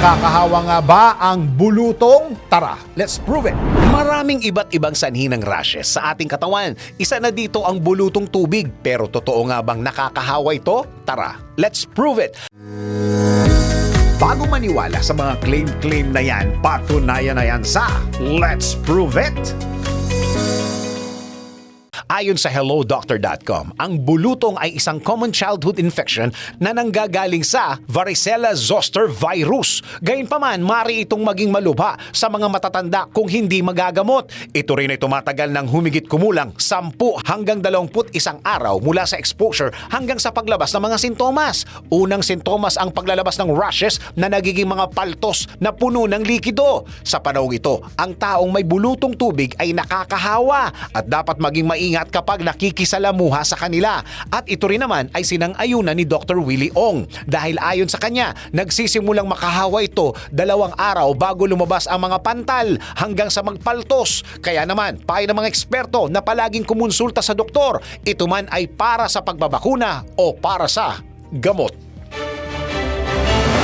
Nakakahawa nga ba ang bulutong? Tara, let's prove it. Maraming iba't ibang sanhi ng rashes sa ating katawan. Isa na dito ang bulutong tubig. Pero totoo nga bang nakakahawa ito? Tara, let's prove it. Bago maniwala sa mga claim-claim na yan, patunayan na yan sa Let's Prove It! Ayon sa hellodoctor.com, ang bulutong ay isang common childhood infection na nanggagaling sa varicella zoster virus. Gayunpaman, mari itong maging malubha sa mga matatanda kung hindi magagamot. Ito rin ay tumatagal ng humigit kumulang 10 hanggang 21 araw mula sa exposure hanggang sa paglabas ng mga sintomas. Unang sintomas ang paglalabas ng rashes na nagiging mga paltos na puno ng likido. Sa panahong ito, ang taong may bulutong tubig ay nakakahawa at dapat maging maingat kapag nakikisalamuha sa kanila. At ito rin naman ay sinang-ayunan ni Dr. Willie Ong. Dahil ayon sa kanya, nagsisimulang makahawa ito dalawang araw bago lumabas ang mga pantal hanggang sa magpaltos. Kaya naman, payo ng mga eksperto na palaging kumonsulta sa doktor, ito man ay para sa pagbabakuna o para sa gamot.